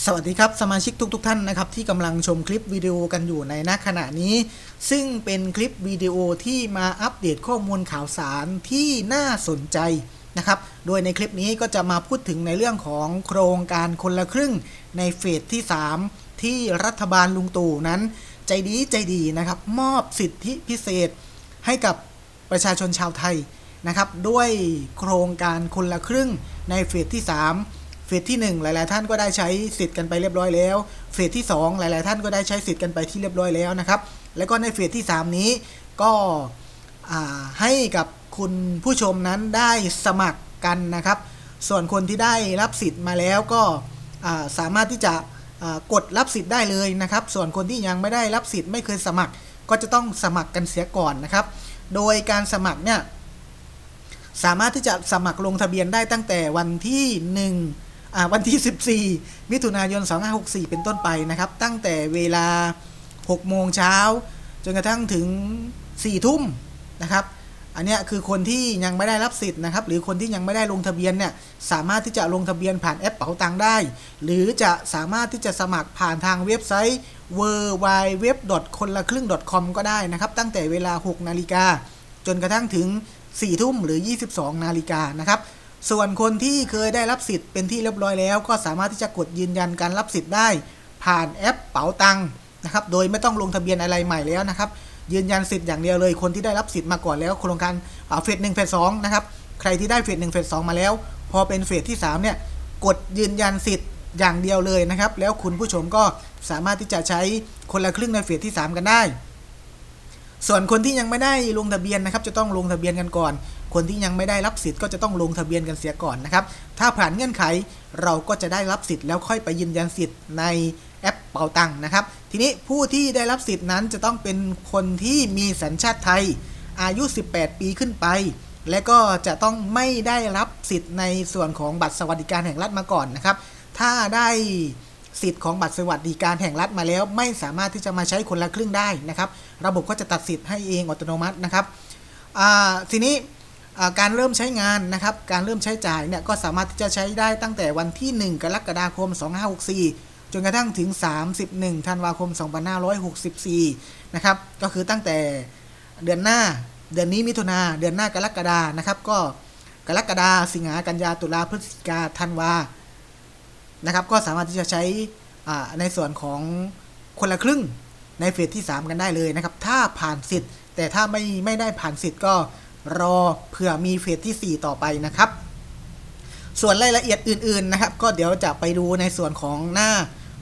สวัสดีครับ สมาชิกทุกๆทท่านนะครับ ที่กำลังชมคลิปวิดีโอกันอยู่ในณขณะนี้ ซึ่งเป็นคลิปวิดีโอที่มาอัปเดตข้อมูลข่าวสารที่น่าสนใจนะครับ โดยในคลิปนี้ก็จะมาพูดถึงในเรื่องของโครงการคนละครึ่งในเฟสที่ 3 ที่รัฐบาลลุงตู่นั้น ใจดีใจดีนะครับ มอบสิทธิพิเศษให้กับประชาชนชาวไทยนะครับ ด้วยโครงการคนละครึ่งในเฟสที่ 3 ฟสที่ 1 หลาย ๆ ท่านก็ได้ใช้สิทธิ์กันไปเรียบร้อยแล้วเฟสที่ 2 หลาย ๆ ท่านก็ได้ใช้สิทธิ์กันไปที่เรียบร้อยแล้วนะครับ แล้วก็ในเฟสที่ 3 นี้ก็ให้กับคุณผู้ชมนั้นได้สมัครกันนะครับ ส่วนคนที่ได้รับสิทธิ์มาแล้วก็สามารถที่จะกดรับสิทธิ์ได้เลยนะครับ ส่วนคนที่ยังไม่ได้รับสิทธิ์ไม่เคยสมัคร ก็จะต้องสมัครกันเสียก่อนนะครับ โดยการสมัครเนี่ยสามารถที่จะสมัครลงทะเบียนได้ตั้งแต่วันที่1อ่า วันที่ 14 มิถุนายน 2564 เป็นต้นไปนะครับ ตั้งแต่เวลา 6 โมงเช้า จนกระทั่งถึง 4 ทุ่มนะครับอันนี้คือคนที่ยังไม่ได้รับสิทธิ์นะครับ หรือคนที่ยังไม่ได้ลงทะเบียนเนี่ยสามารถที่จะลงทะเบียนผ่านแอปเป๋าตังค์ได้ หรือจะสามารถที่จะสมัครผ่านทางเว็บไซต์ w w w คนละครึ่ง .com ก็ได้นะครับ ตั้งแต่เวลา 6 นาฬิกาจนกระทั่งถึง 4 ทุ่มหรือ 22 นาฬิกานะครับ ส่วนคนที่เคยได้รับสิทธิ์เป็นที่เรียบร้อยแล้ว ก็สามารถที่จะกดยืนยันการรับสิทธิ์ได้ ผ่านแอปเป๋าตังค์นะครับโดยไม่ต้องลงทะเบียนอะไรใหม่แล้วนะครับ ยืนยันสิทธิ์อย่างเดียวเลย คนที่ได้รับสิทธิ์มาก่อนแล้วโครงการเฟสหนึ่งเฟสสองนะครับใครที่ได้เฟสหนึ่งเฟสสองมาแล้ว พอเป็นเฟสที่สามเนี่ยกดยืนยันสิทธิ์อย่างเดียวเลยนะครับ แล้วคุณผู้ชมก็สามารถที่จะใช้คนละครึ่งในเฟสที่ 3 กันได้ ส่วนคนที่ยังไม่ได้ลงทะเบียนนะครับจะต้องลงทะเบียนกันก่อน คนที่ยังไม่ได้รับสิทธิ์ก็จะต้องลงทะเบียนกันเสียก่อนนะครับ ถ้าผ่านเงื่อนไขเราก็จะได้รับสิทธิ์แล้วค่อยไปยืนยันสิทธิ์ในแอปเป๋าตังค์นะครับ ทีนี้ผู้ที่ได้รับสิทธิ์นั้นจะต้องเป็นคนที่มีสัญชาติไทย อายุ 18 ปีขึ้นไป และก็จะต้องไม่ได้รับสิทธิ์ในส่วนของบัตรสวัสดิการแห่งรัฐมาก่อนนะครับ ถ้าได้ สิทธิ์ของบัตรสวัสดิการแห่งรัฐมาแล้ว ไม่สามารถที่จะมาใช้คนละครึ่งได้นะครับ ระบบก็จะตัดสิทธิ์ให้เองอัตโนมัตินะครับทีนี้การเริ่มใช้งานนะครับ การเริ่มใช้จ่ายเนี่ยก็สามารถที่จะใช้ได้ตั้งแต่วันที่ 1 กรกฎาคม 2564 จนกระทั่งถึง 31 ธันวาคม 2564 นะครับ ก็คือตั้งแต่เดือนหน้า เดือนนี้มิถุนา เดือนหน้ากรกฎานะครับ ก็กรกฎาสิงหากันยาตุลาพฤศจิกาธันวา นะครับ ก็สามารถที่จะใช้ในส่วนของคนละครึ่งในเฟสที่ 3 กันได้เลยนะครับ ถ้าผ่านสิทธิ์ แต่ถ้าไม่ไม่ได้ผ่านสิทธิ์ก็รอเผื่อมีเฟสที่ 4 ต่อไปนะครับ ส่วนรายละเอียดอื่น ๆ นะครับ ก็เดี๋ยวจะไปดูในส่วนของหน้า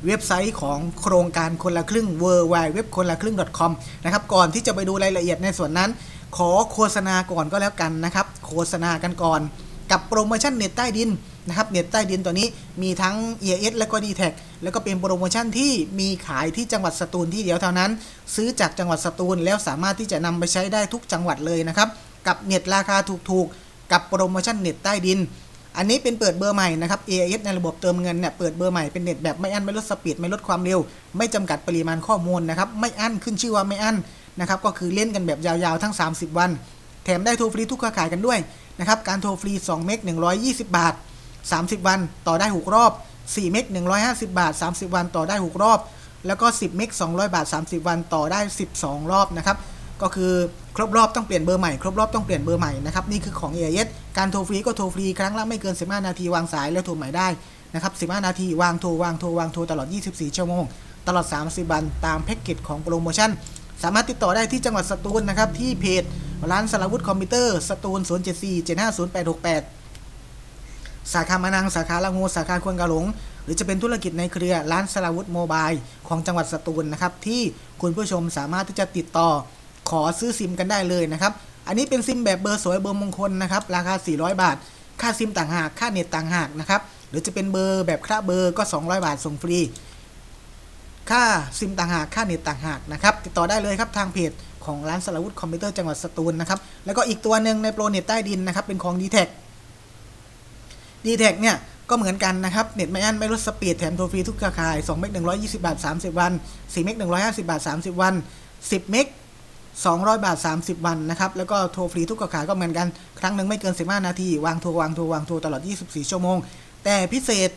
เว็บไซต์ของโครงการคนละครึ่ง w w w คนละครึ่ง .com นะครับ ก่อนที่จะไปดูรายละเอียดในส่วนนั้น ขอโฆษณาก่อนก็แล้วกันนะครับ โฆษณากันก่อน กับโปรโมชั่นเน็ตใต้ดิน นะครับเน็ตใต้ดินตัวนี้มีทั้ง EAS และก็ d t แทแล้วก็เป็นโปรโมชั่นที่มีขายที่จังหวัดสตูลที่เดียวเท่านั้น ซื้อจากจังหวัดสตูลแล้วสามารถที่จะนำไปใช้ได้ทุกจังหวัดเลยนะครับ กับเน็ตราคาถูกๆ กับโปรโมชั่นเน็ตใต้ดิน อันนี้เป็นเปิดเบอร์ใหม่นะครับ AIS ในระบบเติมเงินเนี่ยเปิดเบอร์ใหม่เป็นเน็ตแบบไม่อั้นไม่ลดสปีดไม่ลดความเร็ว ไม่จำกัดปริมาณข้อมูลนะครับไม่อั้นขึ้นชื่อว่าไม่อั้นนะครับก็คือเล่นกันแบบยาวๆทั้ง 30 วัน แถมได้โทรฟรีทุกเครือข่ายกันด้วยนะครับการโทรฟรี2เมก120 บาท 30 วันต่อได้ 6 รอบ 4 เมก 150 บาท 30 วันต่อได้ 6 รอบ แล้วก็ 10 เมก 200 บาท 30 วันต่อได้ 12 รอบนะครับ ก็คือครบรอบต้องเปลี่ยนเบอร์ใหม่ ครบรอบต้องเปลี่ยนเบอร์ใหม่นะครับ นี่คือของ AIS การโทรฟรีก็โทรฟรีครั้งละไม่เกิน 15 นาทีวางสายแล้วโทรใหม่ได้นะครับ 15 นาทีวางโทรวางโทรวางโทรตลอด 24 ชั่วโมง ตลอด 30 วัน ตามแพ็กเกจของโปรโมชั่น สามารถติดต่อได้ที่จังหวัดสตูลนะครับที่เพจร้านสารวุฒิคอมพิวเตอร์สตูล074 750 868 สาขามานัง สาขาละงูสาขาควนกาหลง หรือจะเป็นธุรกิจในเครือร้านสราวุธโมบายของจังหวัดสตูลนะครับ ที่คุณผู้ชมสามารถที่จะติดต่อขอซื้อซิมกันได้เลยนะครับ อันนี้เป็นซิมแบบเบอร์สวยเบอร์มงคลนะครับ ราคา 400 บาท ค่าซิมต่างหาก ค่าเน็ตต่างหากนะครับ หรือจะเป็นเบอร์แบบคระเบอร์ก็ 200 บาทส่งฟรี ค่าซิมต่างหาก ค่าเน็ตต่างหากนะครับ ติดต่อได้เลยครับทางเพจของร้านสราวุธคอมพิวเตอร์จังหวัดสตูลนะครับ แล้วก็อีกตัวหนึ่งในโปรเน็ตใต้ดินนะครับ เป็นของ d t แท d t แทเนี่ยก็เหมือนกันนะครับ เน็ตไม่อั้นไม่ลดสปีดแถมโทรฟรีทุกเครือข่าย2เมก120 บาท 30 วัน4เมก150 บาท 30 วัน 10 เมก200 บาท 30 วันนะครับ แล้วก็โทรฟรีทุกเครือข่ายก็เหมือนกัน ครั้งหนึ่งไม่เกิน 15 นาที วางโทรวางโทรวางโทรตลอด 24 ชั่วโมง แต่พิเศษ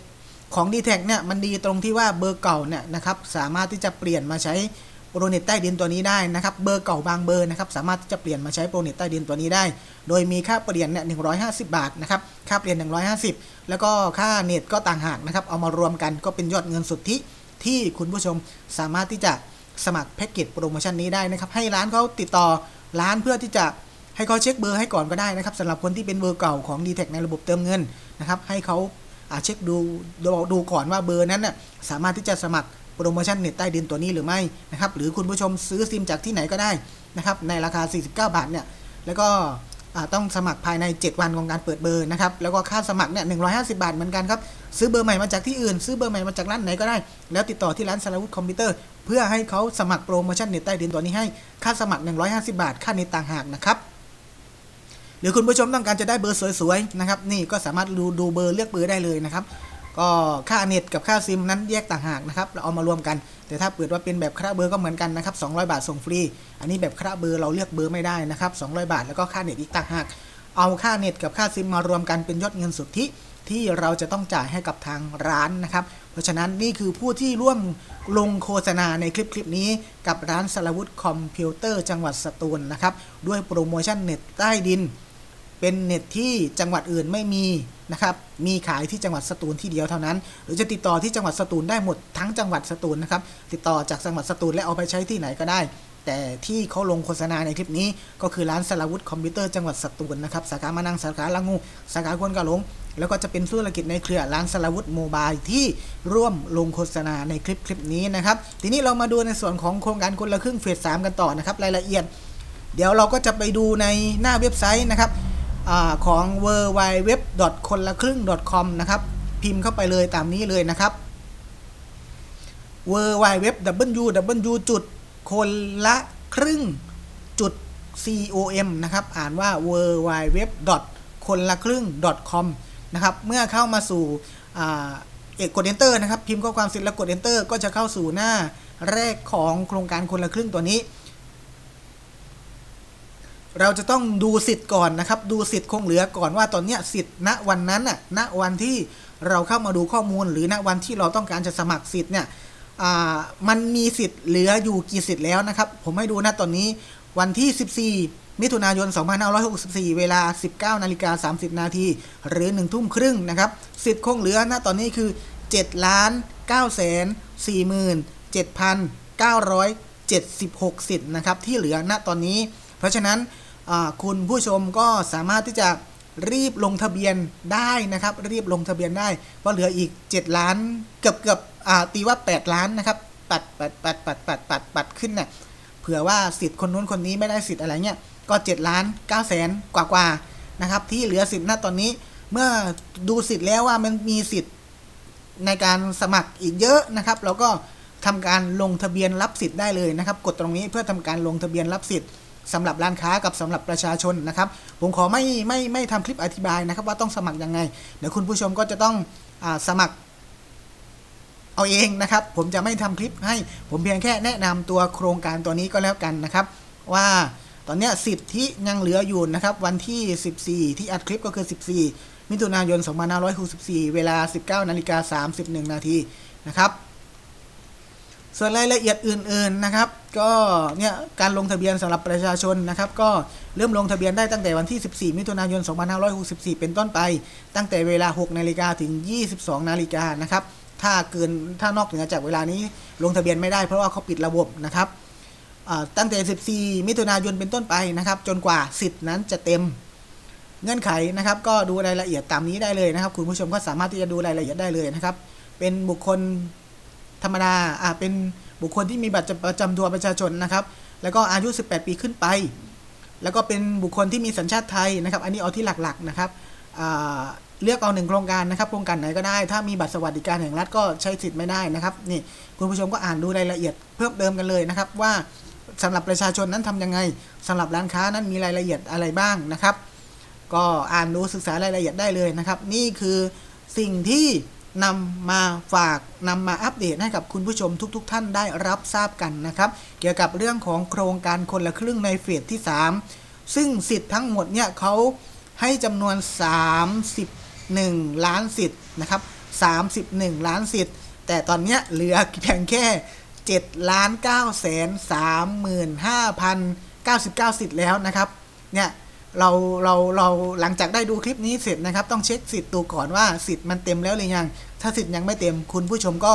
ของ d t แทเนี่ยมันดีตรงที่ว่าเบอร์เก่าเนี่ยนะครับสามารถที่จะเปลี่ยนมาใช้ โปรเน็ตใต้ดินตัวนี้ได้นะครับเบอร์เก่าบางเบอร์นะครับสามารถที่จะเปลี่ยนมาใช้โปรเน็ตใต้ดินตัวนี้ได้ โดยมีค่าเปลี่ยนเนี่ย150บาทนะครับค่าเปลี่ยน 150 แล้วก็ค่าเน็ตก็ต่างหากนะครับเอามารวมกันก็เป็นยอดเงินสุทธิที่คุณผู้ชมสามารถที่จะสมัครแพ็กเกจโปรโมชั่นนี้ได้นะครับให้ร้านเขาติดต่อร้านเพื่อที่จะให้เขาเช็คเบอร์ให้ก่อนก็ได้นะครับสำหรับคนที่เป็นเบอร์เก่าของ d t แทในระบบเติมเงินนะครับให้เขาเช็คดูดูดูก่อนว่าเบอร์นั้นน่ะสามารถที่จะสมัคร โปรโมชั่นเน็ตใต้ดินตัวนี้หรือไม่นะครับหรือคุณผู้ชมซื้อซิมจากที่ไหนก็ได้นะครับในราคา 49 บาทเนี่ยแล้วก็ต้องสมัครภายใน 7 วันของการเปิดเบอร์นะครับแล้วก็ค่าสมัครเนี่ย150 บาทเหมือนกันครับซื้อเบอร์ใหม่มาจากที่อื่น ซื้อเบอร์ใหม่มาจากร้านไหนก็ได้ แล้วติดต่อที่ร้านสารวุฒิคอมพิวเตอร์เพื่อให้เขาสมัครโปรโมชั่นเน็ตใต้ดินตัวนี้ให้ค่าสมัคร 150 บาท ค่าเน็ตต่างหากนะครับหรือคุณผู้ชมต้องการจะได้เบอร์สวยๆนะครับนี่ก็สามารถดูดูเบอร์เลือกเบอร์ได้เลยนะครับ ก็ค่าเน็ตกับค่าซิมนั้นแยกต่างหากนะครับเราเอามารวมกัน แต่ถ้าเปิดว่าเป็นแบบค่าเบอร์ก็เหมือนกันนะครับ200 บาทส่งฟรี อันนี้แบบค่าเบอร์เราเลือกเบอร์ไม่ได้นะครับ200 บาทแล้วก็ค่าเน็ตอีกต่างหาก เอาค่าเน็ตกับค่าซิมมารวมกันเป็นยอดเงินสุทธิที่เราจะต้องจ่ายให้กับทางร้านนะครับ เพราะฉะนั้นนี่คือผู้ที่ร่วมลงโฆษณาในคลิปคลิปนี้ กับร้านสารวุฒิคอมพิวเตอร์จังหวัดสตูลนะครับ ด้วยโปรโมชั่นเน็ตใต้ดิน เป็นเน็ตที่จังหวัดอื่นไม่มี นะครับมีขายที่จังหวัดสตูลที่เดียวเท่านั้น หรือจะติดต่อที่จังหวัดสตูลได้หมดทั้งจังหวัดสตูลนะครับติดต่อจากจังหวัดสตูลและเอาไปใช้ที่ไหนก็ได้ แต่ที่เขาลงโฆษณาในคลิปนี้ ก็คือร้านสลาวุธคอมพิวเตอร์จังหวัดสตูลนะครับสาขามานังสาขาละงูสาขาควนกะหลงแล้วก็จะเป็นธุรกิจในเครือร้านสลาวุธโมบายที่ร่วมลงโฆษณาในคลิปคลิปนี้นะครับทีนี้เรามาดูในส่วนของโครงการคนละครึ่งเฟสสามกันต่อนะครับรายละเอียด เดี๋ยวเราก็จะไปดูในหน้าเว็บไซต์นะครับ อของ w w w คนละครึ่ง .com นะครับ พิมพ์เข้าไปเลยตามนี้เลยนะครับ w w w w จุดคนละครึ่งจุด com นะครับ อ่านว่า w w w คนละครึ่ง com นะครับ เมื่อเข้ามาสู่เอกกด enter นะครับ พิมพ์ข้อความเสร็จแล้วกด enter ก็จะเข้าสู่หน้าแรกของโครงการคนละครึ่งตัวนี้ เราจะต้องดูสิทธิ์ก่อนนะครับ ดูสิทธิ์คงเหลือก่อนว่าตอนเนี้ยสิทธิ์ณวันนั้นน่ะณวันที่เราเข้ามาดูข้อมูล หรือณวันที่เราต้องการจะสมัครสิทธิ์เนี่ยมันมีสิทธิ์เหลืออยู่กี่สิทธิ์แล้วนะครับ ผมให้ดูนะตอนนี้วันที่ 14 มิถุนายน 2564 เวลา 19นาฬิกา30 นาทีหรือ 1 ทุ่มครึ่งนะครับ สิทธิ์คงเหลือณตอนนี้คือ 7 ล้าน9แสน47,976 สิทธิ์นะครับที่เหลือณตอนนี้ เพราะฉะนั้น คุณผู้ชมก็สามารถที่จะรีบลงทะเบียนได้นะครับ รีบลงทะเบียนได้เพราะเหลืออีก 7 ล้านเกือบเกือบตีว่า 8 ล้านนะครับ ปัดปัดปัดปัดปัดปัดปัดขึ้นเนี่ยเผื่อว่าสิทธิ์คนนู้นคนนี้ไม่ได้สิทธิ์อะไรเงี้ยก็ 7 ล้าน9แสนกว่ากว่านะครับ ที่เหลือสิทธิ์ณตอนนี้เมื่อดูสิทธิ์แล้วว่ามันมีสิทธิ์ในการสมัครอีกเยอะนะครับ เราก็ทำการลงทะเบียนรับสิทธิ์ได้เลยนะครับ กดตรงนี้เพื่อทำการลงทะเบียนรับสิทธิ์ สำหรับร้านค้ากับสำหรับประชาชนนะครับ ผมขอไม่ไม่ไม่ทำคลิปอธิบายนะครับ ว่าต้องสมัครยังไง เดี๋ยวคุณผู้ชมก็จะต้องอสมัครเอาเองนะครับ ผมจะไม่ทำคลิปให้ผมเพียงแค่แนะนำตัวโครงการตัวนี้ก็แล้วกันนะครับ ว่าตอนนี้สิทธิ์ที่ยังเหลืออยู่นะครับ วันที่ 14 ที่อัดคลิปก็คือ 14 มิถุนายน 2564 เวลา 19นาฬิกา31 นาทีนะครับ ส่วนรายละเอียดอื่นๆนะครับ ก็เนี่ยการลงทะเบียนสำหรับประชาชนนะครับ ก็เริ่มลงทะเบียนได้ตั้งแต่วันที่ 14 มิถุนายน 2564 เป็นต้นไป ตั้งแต่เวลา 6 นาฬิกาถึง 22 นาฬิกานะครับ ถ้าเกินถ้านอกเหนือจากเวลานี้ลงทะเบียนไม่ได้เพราะว่าเขาปิดระบบนะครับตั้งแต่ 14 มิถุนายนเป็นต้นไปนะครับ จนกว่าสิทธิ์นั้นจะเต็มเงื่อนไขนะครับ ก็ดูรายละเอียดตามนี้ได้เลยนะครับ คุณผู้ชมก็สามารถที่จะดูรายละเอียดได้เลยนะครับ เป็นบุคคล ธรรมดาอ่าเป็นบุคคลที่มีบัตรประจำตัวประชาชนนะครับ แล้วก็อายุ 18 ปีขึ้นไป แล้วก็เป็นบุคคลที่มีสัญชาติไทยนะครับ อันนี้เอาที่หลักๆนะครับอ่าเลือกเอาหนึ่งโครงการนะครับ โครงการไหนก็ได้ ถ้ามีบัตรสวัสดิการแห่งรัฐก็ใช้สิทธิ์ไม่ได้นะครับ นี่คุณผู้ชมก็อ่านดูรายละเอียดเพิ่มเติมกันเลยนะครับ ว่าสำหรับประชาชนนั้นทำยังไงสำหรับร้านค้านั้นมีรายละเอียดอะไรบ้างนะครับ ก็อ่านดูศึกษารายละเอียดได้เลยนะครับ นี่คือสิ่งที่ นำมาฝากนำมาอัปเดตให้กับคุณผู้ชมทุกๆท่านได้รับทราบกันนะครับ เกี่ยวกับเรื่องของโครงการคนละครึ่งในเฟสที่ 3 ซึ่งสิทธิ์ทั้งหมดเนี่ยเขาให้จำนวน 31 ล้านสิทธิ์นะครับ31 ล้านสิทธิ์ แต่ตอนเนี้ยเหลือเพียงแค่7ล้าน9แสน35,099 สิทธิ์แล้วนะครับเนี่ย เราเราเราหลังจากได้ดูคลิปนี้เสร็จนะครับ ต้องเช็คสิทธิ์ตัวก่อนว่าสิทธิ์มันเต็มแล้วหรือยัง ถ้าสิทธิ์ยังไม่เต็มคุณผู้ชมก็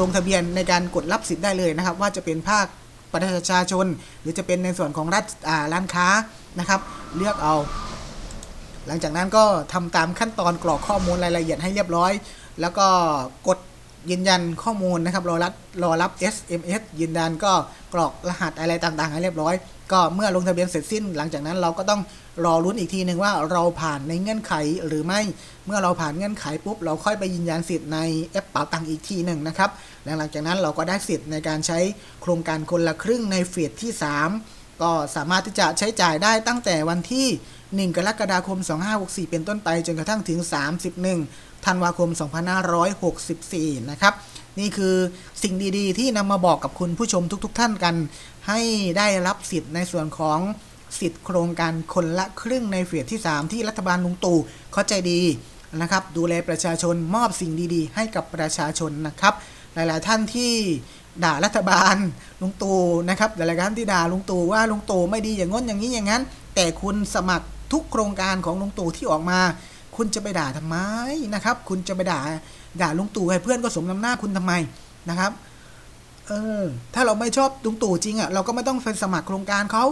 ลงทะเบียนในการกดรับสิทธิ์ได้เลยนะครับ ว่าจะเป็นภาคประชาชน หรือจะเป็นในส่วนของรัฐร้านค้านะครับ เลือกเอา หลังจากนั้นก็ทำตามขั้นตอนกรอกข้อมูลรายละเอียดให้เรียบร้อย แล้วก็กด ยืนยันข้อมูลนะครับรอรับรอรับ SMS ยืนยันก็กรอกรหัสอะไรต่างๆให้เรียบร้อย ก็เมื่อลงทะเบียนเสร็จสิ้น หลังจากนั้นเราก็ต้องรอรุ้นอีกทีหนึ่งว่าเราผ่านในเงื่อนไขหรือไม่เมื่อเราผ่านเงื่อนไขปุ๊บเราค่อยไปยืนยันสิทธิ์ในแอปเป๋าตังค์อีกทีหนึ่งนะครับหลังจากนั้นเราก็ได้สิทธิ์ในการใช้โครงการคนละครึ่งในเฟสที่ 3 ก็สามารถที่จะใช้จ่ายได้ตั้งแต่วันที่ 1 กรกฎาคม 2564 เป็นต้นไปจนกระทั่งถึง 31 ธันวาคม 2564 นะครับ นี่คือสิ่งดีๆ ที่นำมาบอกกับคุณผู้ชมทุก ๆ ท่านกัน ให้ได้รับสิทธิ์ในส่วนของสิทธิ์โครงการคนละครึ่งในเฟสที่ 3 ที่รัฐบาลลุงตู่เข้าใจดีนะครับ ดูแลประชาชนมอบสิ่งดีๆ ให้กับประชาชนนะครับ หลายๆท่านที่ด่ารัฐบาลลุงตู่นะครับหลายๆท่านที่ด่าลุงตู่ว่าลุงตู่ไม่ดีอย่างง้นอย่างนี้อย่างนั้น แต่คุณสมัครทุกโครงการของลุงตู่ที่ออกมา คุณจะไปด่าทำไมนะครับ คุณจะไปด่าด่าลุงตู่ให้เพื่อนก็สมน้ำหน้าคุณทำไมนะครับเออถ้าเราไม่ชอบลุงตู่จริงอะ่ะเราก็ไม่ต้องไปสมัครโครงการเขา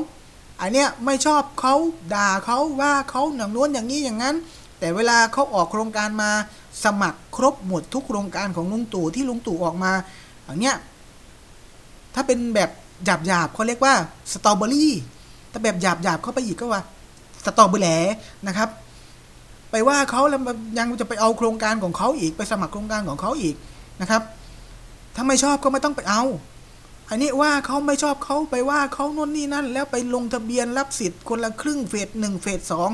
อันเนี้ยไม่ชอบเขาด่าเขาว่าเขาอย่างนู้นอย่างนี้อย่างนั้น แต่เวลาเขาออกโครงการมาสมัครครบหมดทุกโครงการของลุงตู่ที่ลุงตู่ออกมาอย่างเนี้ยถ้าเป็นแบบหยาบหยาบเขาเรียกว่าสตรอเบอรี่ถ้าแบบหยาบหยาบเข้าไปอีกก็ว่าสตรอเบอร์แหลนะครับ ไปว่าเขาแล้วยังจะไปเอาโครงการของเขาอีกไปสมัครโครงการของเขาอีกนะครับ ถ้าไม่ชอบก็ไม่ต้องไปเอา อันนี้ว่าเขาไม่ชอบเขาไปว่าเขาโน่นนี่นั่น แล้วไปลงทะเบียนรับสิทธิ์คนละครึ่งเฟสหนึ่งเฟสสอง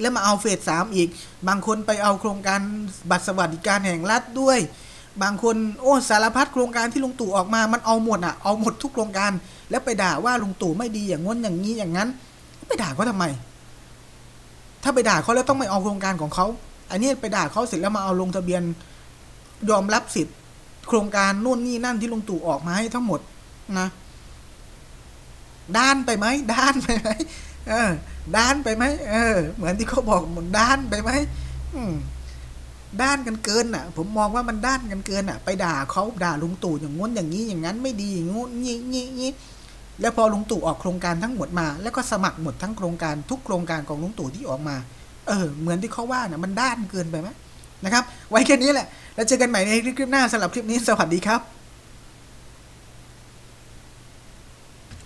แล้วมาเอาเฟสสามอีก บางคนไปเอาโครงการบัตรสวัสดิการแห่งรัฐด้วย บางคนโอ้สารพัดโครงการที่ลุงตู่ออกมา มันเอาหมดอะ เอาหมดทุกโครงการ แล้วไปด่าว่าลุงตู่ไม่ดีอย่างง้นอย่างนี้อย่างนั้น ไปด่าเขาทำไม ถ้าไปด่าเขาแล้วต้องไม่เอาโครงการของเขา อันนี้ไปด่าเขาเสร็จแล้วมาเอาลงทะเบียน ยอมรับสิทธิ์โครงการนู่นนี่นั่นที่ลุงตู่ออกมาให้ทั้งหมดนะด้านไปไหมด้านไปไหมเออ ด้านไปไหมเออ เหมือนที่เขาบอกหมันด้านไปไหมอืมด้านกันเกินอะ ผมมองว่ามันด้านกันเกินอะ ไปด่าเขาด่าลุงตู่อย่างง้นอย่างนี้อย่างนั้นไม่ดีอย่างงู้นงี้งี้งี้ แล้วพอลุงตู่ออกโครงการทั้งหมดมา แล้วก็สมัครหมดทั้งโครงการทุกโครงการของลุงตู่ที่ออกมา เออ เหมือนที่เขาว่าน่ะมันด้านเกินไปไหมนะครับ ไว้แค่นี้แหละ แล้วเจอกันใหม่ในคลิปหน้าสำหรับคลิปนี้สวัสดีครับ